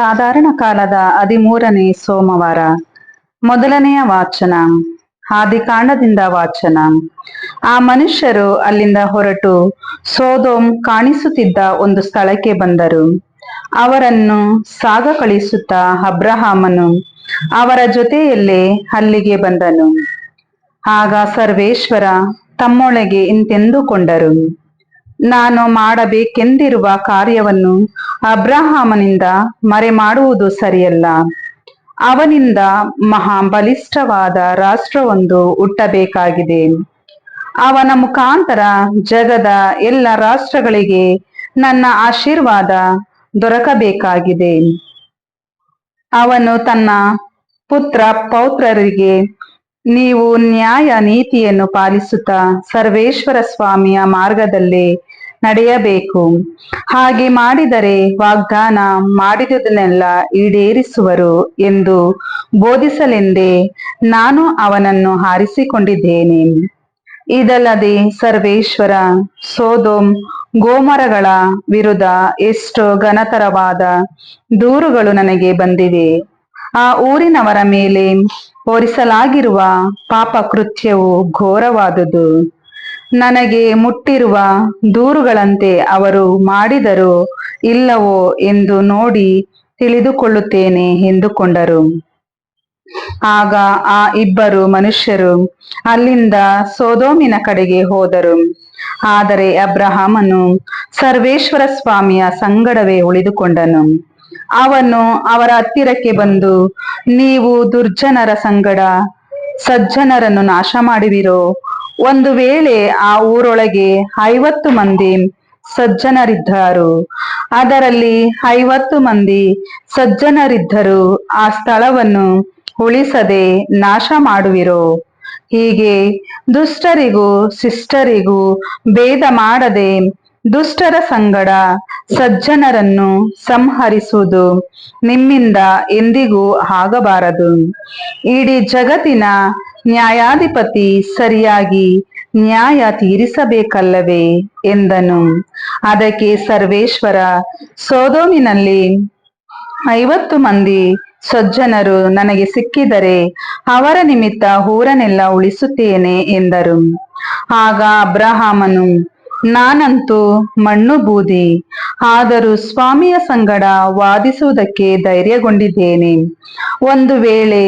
ಸಾಧಾರಣ ಕಾಲದ ಹದಿಮೂರನೇ ಸೋಮವಾರ. ಮೊದಲನೆಯ ವಾಚನ, ಹಾದಿಕಾಂಡದಿಂದ ವಾಚನ. ಆ ಮನುಷ್ಯರು ಅಲ್ಲಿಂದ ಹೊರಟು ಸೋದೋಮ್ ಕಾಣಿಸುತ್ತಿದ್ದ ಒಂದು ಸ್ಥಳಕ್ಕೆ ಬಂದರು. ಅವರನ್ನು ಸಾಗ ಕಳಿಸುತ್ತಾ ಅಬ್ರಹಾಮನು ಅವರ ಜೊತೆಯಲ್ಲೇ ಅಲ್ಲಿಗೆ ಬಂದನು. ಆಗ ಸರ್ವೇಶ್ವರ ತಮ್ಮೊಳಗೆ ಇಂತೆಂದುಕೊಂಡರು. ನಾನು ಮಾಡಬೇಕೆಂದಿರುವ ಕಾರ್ಯವನ್ನು ಅಬ್ರಹಾಮನಿಂದ ಮರೆ ಮಾಡುವುದು ಸರಿಯಲ್ಲ. ಅವನಿಂದ ಮಹಾಬಲಿಷ್ಠವಾದ ರಾಷ್ಟ್ರವೊಂದು ಹುಟ್ಟಬೇಕಾಗಿದೆ. ಅವನ ಮುಖಾಂತರ ಜಗದ ಎಲ್ಲ ರಾಷ್ಟ್ರಗಳಿಗೆ ನನ್ನ ಆಶೀರ್ವಾದ ದೊರಕಬೇಕಾಗಿದೆ. ಅವನು ತನ್ನ ಪುತ್ರ ಪೌತ್ರರಿಗೆ, ನೀವು ನ್ಯಾಯ ನೀತಿಯನ್ನು ಪಾಲಿಸುತ್ತಾ ಸರ್ವೇಶ್ವರ ಸ್ವಾಮಿಯ ಮಾರ್ಗದಲ್ಲಿ ನಡೆಯಬೇಕು. ಹಾಗೆ ಮಾಡಿದರೆ ವಾಗ್ದಾನ ಮಾಡಿದುದನ್ನೆಲ್ಲ ಈಡೇರಿಸುವರು ಎಂದು ಬೋಧಿಸಲೆಂದೇ ನಾನು ಅವನನ್ನು ಹಾರಿಸಿಕೊಂಡಿದ್ದೇನೆ. ಇದಲ್ಲದೆ ಸರ್ವೇಶ್ವರ, ಸೋದೋಮ್, ಗೋಮರಗಳ ವಿರುದ್ಧ ಎಷ್ಟೋ ಘನತರವಾದ ದೂರುಗಳು ನನಗೆ ಬಂದಿವೆ. ಆ ಊರಿನವರ ಮೇಲೆ ಹೊರಿಸಲಾಗಿರುವ ಪಾಪ ಕೃತ್ಯವು ಘೋರವಾದುದು. ನನಗೆ ಮುಟ್ಟಿರುವ ದೂರುಗಳಂತೆ ಅವರು ಮಾಡಿದರು ಇಲ್ಲವೋ ಎಂದು ನೋಡಿ ತಿಳಿದುಕೊಳ್ಳುತ್ತೇನೆ ಎಂದುಕೊಂಡರು. ಆಗ ಆ ಇಬ್ಬರು ಮನುಷ್ಯರು ಅಲ್ಲಿಂದ ಸೋದೋಮಿನ ಕಡೆಗೆ ಹೋದರು. ಆದರೆ ಅಬ್ರಹಾಮನು ಸರ್ವೇಶ್ವರ ಸ್ವಾಮಿಯ ಸಂಗಡವೇ ಉಳಿದುಕೊಂಡನು. ಅವನು ಅವರ ಹತ್ತಿರಕ್ಕೆ ಬಂದು, ನೀವು ದುರ್ಜನರ ಸಂಗಡ ಸಜ್ಜನರನ್ನು ನಾಶ ಮಾಡುವಿರೋ ಒಂದು ವೇಳೆ ಆ ಊರೊಳಗೆ ಐವತ್ತು ಮಂದಿ ಸಜ್ಜನರಿದ್ದರು. ಅದರಲ್ಲಿ ಐವತ್ತು ಮಂದಿ ಸಜ್ಜನರಿದ್ದರು ಆ ಸ್ಥಳವನ್ನು ಉಳಿಸದೆ ನಾಶ ಮಾಡುವಿರೋ? ಹೀಗೆ ದುಷ್ಟರಿಗೂ ಶಿಷ್ಟರಿಗೂ ಭೇದ ಮಾಡದೆ ದುಷ್ಟರ ಸಂಗಡ ಸಜ್ಜನರನ್ನು ಸಂಹರಿಸುವುದು ನಿಮ್ಮಿಂದ ಎಂದಿಗೂ ಆಗಬಾರದು. ಇಡೀ ಜಗತ್ತಿನ ನ್ಯಾಯಾಧಿಪತಿ ಸರಿಯಾಗಿ ನ್ಯಾಯ ತೀರಿಸಬೇಕಲ್ಲವೇ ಎಂದನು. ಅದಕ್ಕೆ ಸರ್ವೇಶ್ವರ ಸೋದೋಮಿನಲ್ಲಿ ಐವತ್ತು ಮಂದಿ ಸಜ್ಜನರು ನನಗೆ ಸಿಕ್ಕಿದರೆ ಅವರ ನಿಮಿತ್ತ ಊರನ್ನೆಲ್ಲ ಉಳಿಸುತ್ತೇನೆ ಎಂದರು. ಆಗ ಅಬ್ರಹಾಮನು ನಾನಂತೂ ಮಣ್ಣು ಬೂದಿ, ಆದರೂ ಸ್ವಾಮಿಯ ಸಂಗಡ ವಾದಿಸುವುದಕ್ಕೆ ಧೈರ್ಯಗೊಂಡಿದ್ದೇನೆ. ಒಂದು ವೇಳೆ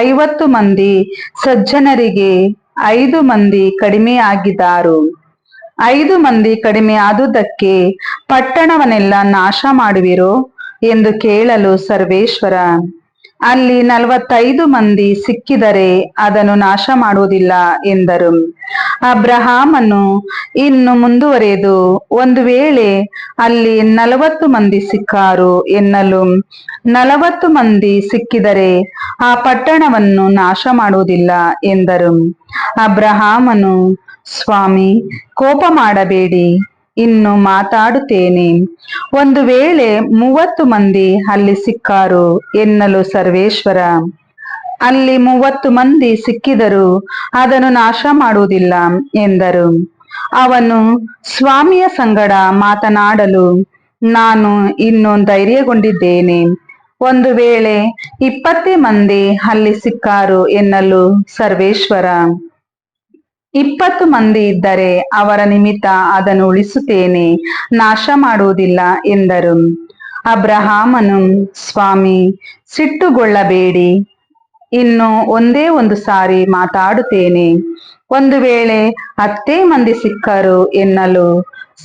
ಐವತ್ತು ಮಂದಿ ಸಜ್ಜನರಿಗೆ ಐದು ಮಂದಿ ಕಡಿಮೆ ಆಗಿದ್ದಾರು ಐದು ಮಂದಿ ಕಡಿಮೆ ಆದುದಕ್ಕೆ ಪಟ್ಟಣವನ್ನೆಲ್ಲ ನಾಶ ಮಾಡುವಿರೋ ಎಂದು ಕೇಳಲು ಸರ್ವೇಶ್ವರ ಅಲ್ಲಿ ನಲವತ್ತೈದು ಮಂದಿ ಸಿಕ್ಕಿದರೆ ಅದನ್ನು ನಾಶ ಮಾಡುವುದಿಲ್ಲ ಎಂದರು. ಅಬ್ರಹಾಮನು ಇನ್ನು ಮುಂದುವರೆದು ಒಂದು ವೇಳೆ ಅಲ್ಲಿ ನಲವತ್ತು ಮಂದಿ ಸಿಕ್ಕಾರು ಎನ್ನಲು, ನಲವತ್ತು ಮಂದಿ ಸಿಕ್ಕಿದರೆ ಆ ಪಟ್ಟಣವನ್ನು ನಾಶ ಮಾಡುವುದಿಲ್ಲ ಎಂದರು. ಅಬ್ರಹಾಮನು, ಸ್ವಾಮಿ, ಕೋಪ ಮಾಡಬೇಡಿ. ಇನ್ನು ಮಾತಾಡುತ್ತೇನೆ. ಒಂದು ವೇಳೆ ಮೂವತ್ತು ಮಂದಿ ಅಲ್ಲಿ ಸಿಕ್ಕಾರು ಎನ್ನಲು ಸರ್ವೇಶ್ವರ. ಅಲ್ಲಿ ಮೂವತ್ತು ಮಂದಿ ಸಿಕ್ಕಿದರು ಅದನ್ನು ನಾಶ ಮಾಡುವುದಿಲ್ಲ ಎಂದರು. ಅವನು ಸ್ವಾಮಿಯ ಸಂಗಡ ಮಾತನಾಡಲು, ನಾನು ಇನ್ನು ಧೈರ್ಯಗೊಂಡಿದ್ದೇನೆ. ಒಂದು ವೇಳೆ ಇಪ್ಪತ್ತೇ ಮಂದಿ ಅಲ್ಲಿ ಸಿಕ್ಕಾರು ಎನ್ನಲು ಸರ್ವೇಶ್ವರ. ಇಪ್ಪತ್ತು ಮಂದಿ ಇದ್ದರೆ ಅವರ ನಿಮಿತ್ತ ಅದನ್ನು ಉಳಿಸುತ್ತೇನೆ, ನಾಶ ಮಾಡುವುದಿಲ್ಲ ಎಂದರು. ಅಬ್ರಹಾಮನು, ಸ್ವಾಮಿ, ಸಿಟ್ಟುಗೊಳ್ಳಬೇಡಿ, ಇನ್ನು ಒಂದೇ ಒಂದು ಸಾರಿ ಮಾತಾಡುತ್ತೇನೆ. ಒಂದು ವೇಳೆ ಹತ್ತೇ ಮಂದಿ ಸಿಕ್ಕರು ಎನ್ನಲು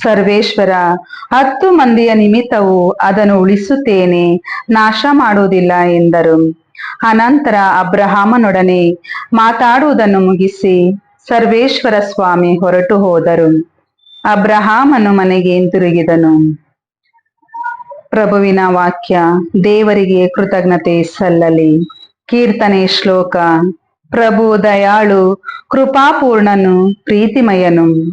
ಸರ್ವೇಶ್ವರ, ಹತ್ತು ಮಂದಿಯ ನಿಮಿತ್ತವು ಅದನ್ನು ಉಳಿಸುತ್ತೇನೆ, ನಾಶ ಮಾಡುವುದಿಲ್ಲ ಎಂದರು. ಅನಂತರ ಅಬ್ರಹಾಮನೊಡನೆ ಮಾತಾಡುವುದನ್ನು ಮುಗಿಸಿ ಸರ್ವೇಶ್ವರ ಸ್ವಾಮಿ ಹೊರಟು ಹೋದರು. ಅಬ್ರಹಾಮನು ಮನೆಗೆ ಹಿಂತಿರುಗಿದನು. ಪ್ರಭುವಿನ ವಾಕ್ಯ, ದೇವರಿಗೆ ಕೃತಜ್ಞತೆ ಸಲ್ಲಲಿ. ಕೀರ್ತನೆ ಶ್ಲೋಕ, ಪ್ರಭು ದಯಾಳು, ಕೃಪಾಪೂರ್ಣನು, ಪ್ರೀತಿಮಯನು.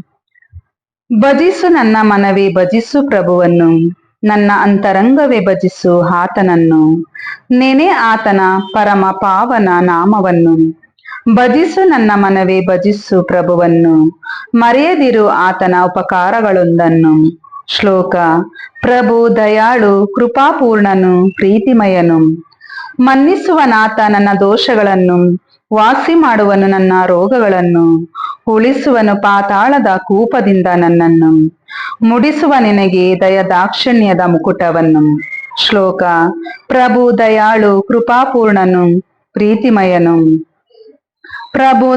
ಭಜಿಸು ನನ್ನ ಮನವೇ, ಭಜಿಸು ಪ್ರಭುವನ್ನು. ನನ್ನ ಅಂತರಂಗವೇ ಭಜಿಸು ಆತನನ್ನು. ನೆನೆ ಆತನ ಪರಮ ಪಾವನ ನಾಮವನ್ನು. ಭಜಿಸು ನನ್ನ ಮನವೇ, ಭಜಿಸು ಪ್ರಭುವನ್ನು. ಮರೆಯದಿರು ಆತನ ಉಪಕಾರಗಳೊಂದನ್ನು. ಶ್ಲೋಕ, ಪ್ರಭು ದಯಾಳು, ಕೃಪಾಪೂರ್ಣನು, ಪ್ರೀತಿಮಯನು. ಮನ್ನಿಸುವನಾತ ನನ್ನ ದೋಷಗಳನ್ನು, ವಾಸಿ ಮಾಡುವನು ನನ್ನ ರೋಗಗಳನ್ನು. ಉಳಿಸುವನು ಪಾತಾಳದ ಕೂಪದಿಂದ ನನ್ನನ್ನು. ಮುಡಿಸುವ ನಿನಗೆ ದಯದಾಕ್ಷಿಣ್ಯದ ಮುಕುಟವನ್ನು. ಶ್ಲೋಕ, ಪ್ರಭು ದಯಾಳು, ಕೃಪಾಪೂರ್ಣನು, ಪ್ರೀತಿಮಯನು.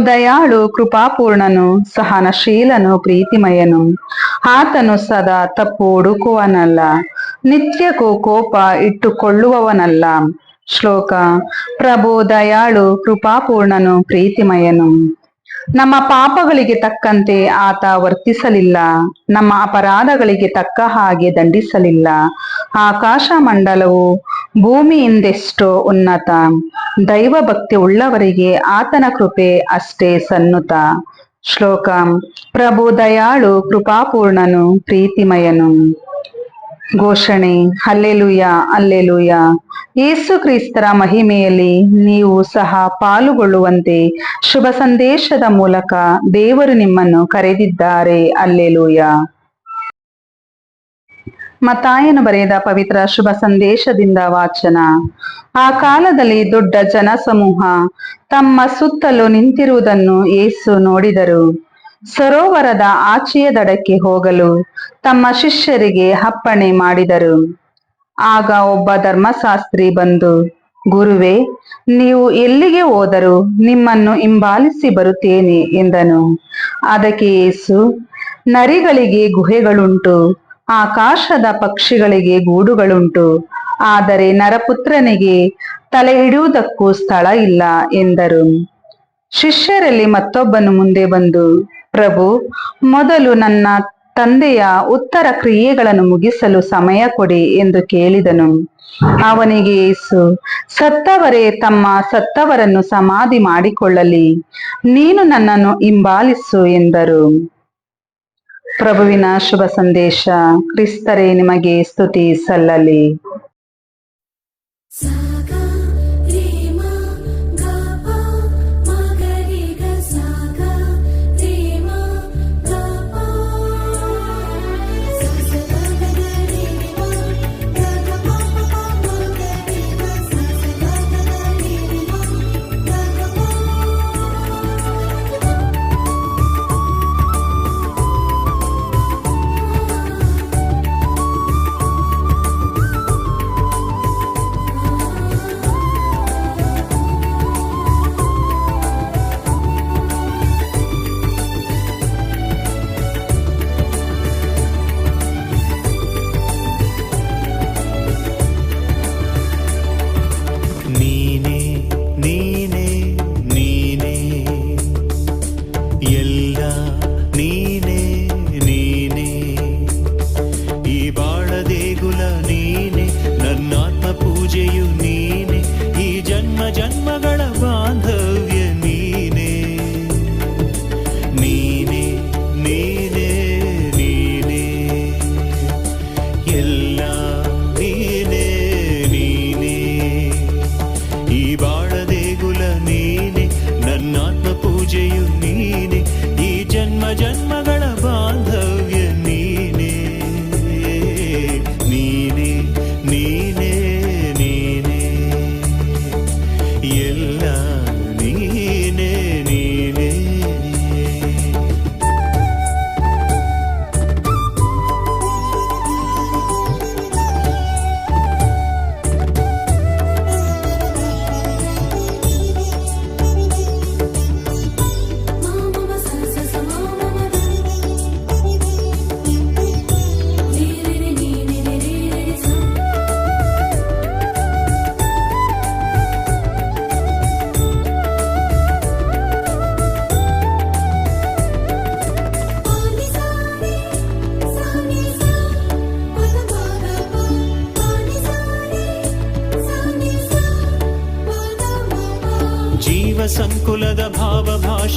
ದಯಾಳು ಕೃಪಾಪೂರ್ಣನು, ಸಹನಶೀಲನು, ಪ್ರೀತಿಮಯನು. ಆತನು ಸದಾ ತಪ್ಪು ಹುಡುಕುವನಲ್ಲ ನಿತ್ಯಕ್ಕೂ ಕೋಪ ಇಟ್ಟುಕೊಳ್ಳುವವನಲ್ಲ. ಶ್ಲೋಕ, ಪ್ರಭು ದಯಾಳು ಕೃಪಾಪೂರ್ಣನು, ಪ್ರೀತಿಮಯನು. ನಮ್ಮ ಪಾಪಗಳಿಗೆ ತಕ್ಕಂತೆ ಆತ ವರ್ತಿಸಲಿಲ್ಲ. ನಮ್ಮ ಅಪರಾಧಗಳಿಗೆ ತಕ್ಕ ಹಾಗೆ ದಂಡಿಸಲಿಲ್ಲ. ಆಕಾಶ ಮಂಡಲವು ಭೂಮಿಯಿಂದೆಷ್ಟೋ ಉನ್ನತ. ದೈವ ಭಕ್ತಿ ಉಳ್ಳವರಿಗೆ ಆತನ ಕೃಪೆ ಅಷ್ಟೇ ಸನ್ನುತ. ಶ್ಲೋಕ. ಪ್ರಭು ದಯಾಳು, ಕೃಪಾಪೂರ್ಣನು, ಪ್ರೀತಿಮಯನು. ಘೋಷಣೆ. Alleluia alleluia. ಯೇಸು ಕ್ರಿಸ್ತರ ಮಹಿಮೆಯಲ್ಲಿ ನೀವು ಸಹ ಪಾಲುಗೊಳ್ಳುವಂತೆ ಶುಭ ಸಂದೇಶದ ಮೂಲಕ ದೇವರು ನಿಮ್ಮನ್ನು ಕರೆದಿದ್ದಾರೆ. ಅಲ್ಲೆಲುಯ. ಮತಾಯನು ಬರೆದ ಪವಿತ್ರ ಶುಭ ಸಂದೇಶದಿಂದ ವಾಚನ. ಆ ಕಾಲದಲ್ಲಿ ದೊಡ್ಡ ಜನಸಮೂಹ ತಮ್ಮ ಸುತ್ತಲೂ ನಿಂತಿರುವುದನ್ನು ಏಸು ನೋಡಿದರು. ಸರೋವರದ ಆಚೆಯ ದಡಕ್ಕೆ ಹೋಗಲು ತಮ್ಮ ಶಿಷ್ಯರಿಗೆ ಅಪ್ಪಣೆ ಮಾಡಿದರು. ಆಗ ಒಬ್ಬ ಧರ್ಮಶಾಸ್ತ್ರಿ ಬಂದು, ಗುರುವೇ, ನೀವು ಎಲ್ಲಿಗೆ ಹೋದರೂ ನಿಮ್ಮನ್ನು ಹಿಂಬಾಲಿಸಿ ಬರುತ್ತೇನೆ ಎಂದನು. ಅದಕ್ಕೆ ಏಸು ನರಿಗಳಿಗೆ ಗುಹೆಗಳುಂಟು, ಆಕಾಶದ ಪಕ್ಷಿಗಳಿಗೆ ಗೂಡುಗಳುಂಟು, ಆದರೆ ನರಪುತ್ರನಿಗೆ ತಲೆ ಇಡುವುದಕ್ಕೂ ಸ್ಥಳ ಇಲ್ಲ ಎಂದರು. ಶಿಷ್ಯರಲ್ಲಿ ಮತ್ತೊಬ್ಬನು ಮುಂದೆ ಬಂದು ಪ್ರಭು, ಮೊದಲು ನನ್ನ ತಂದೆಯ ಉತ್ತರ ಕ್ರಿಯೆಗಳನ್ನು ಮುಗಿಸಲು ಸಮಯ ಕೊಡಿ ಎಂದು ಕೇಳಿದನು. ಅವನಿಗೆ ಯೇಸು, ಸತ್ತವರೇ, ತಮ್ಮ ಸತ್ತವರನ್ನು ಸಮಾಧಿ ಮಾಡಿಕೊಳ್ಳಲಿ. ನೀನು ನನ್ನನ್ನು ಹಿಂಬಾಲಿಸು ಎಂದರು. ಪ್ರಭುವಿನ ಶುಭ ಸಂದೇಶ, ಕ್ರಿಸ್ತರೇ, ನಿಮಗೆ ಸ್ತುತಿ ಸಲ್ಲಲಿ.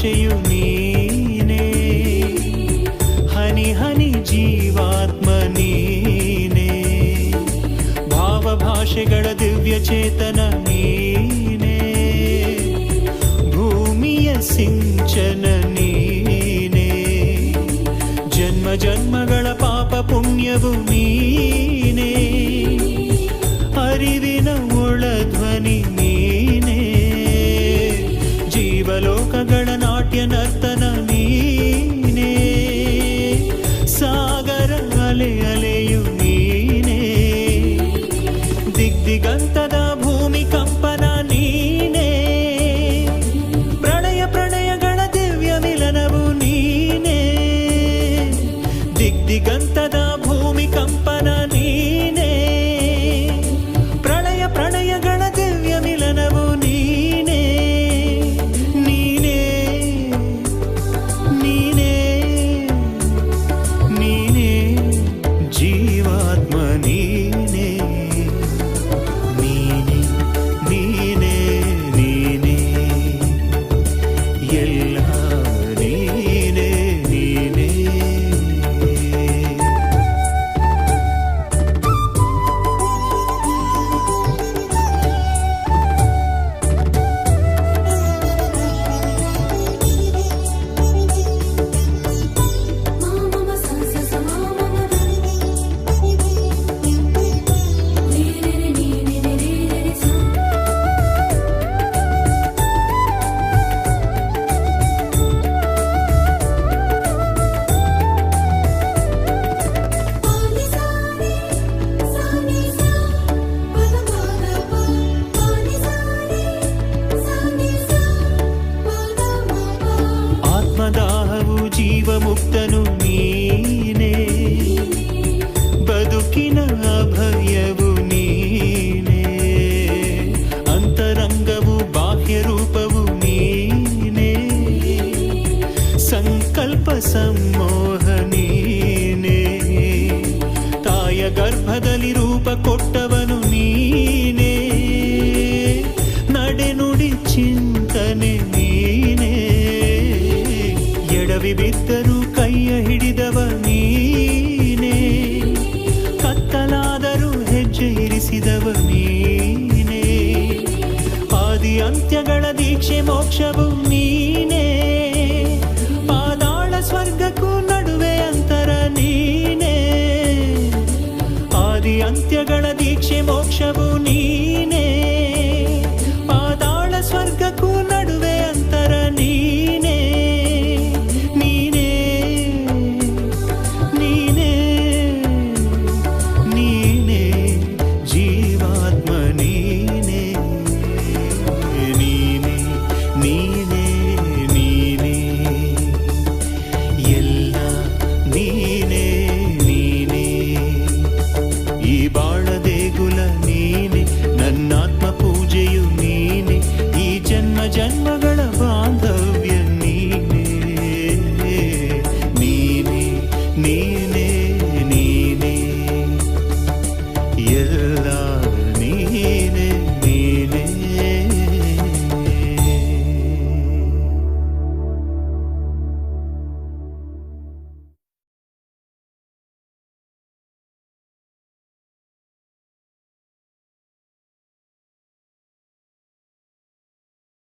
ಭಾಷೆಯು ನೀನೇ ಹನಿ ಹನಿ ಜೀವಾತ್ಮ ನೀನೇ ಭಾವ ಭಾಷೆಗಳ ದಿವ್ಯ ಚೇತನ ಸರ್ಪ ಸಂಮೋಹನೇನೆ ರೂಪ ಕೊಟ್ಟವನು ನೀನೇ. ನಡೆನುಡಿ ಚಿಂತನೆ ನೀನೇ. ಎಡವಿ ಹೆಜ್ಜೆ ಇರಿಸಿದವ ನೀನೇ. ಆದಿ ಅಂತ್ಯಗಳ ದೀಕ್ಷೆ ಮೋಕ್ಷವು వచ్చవు నీ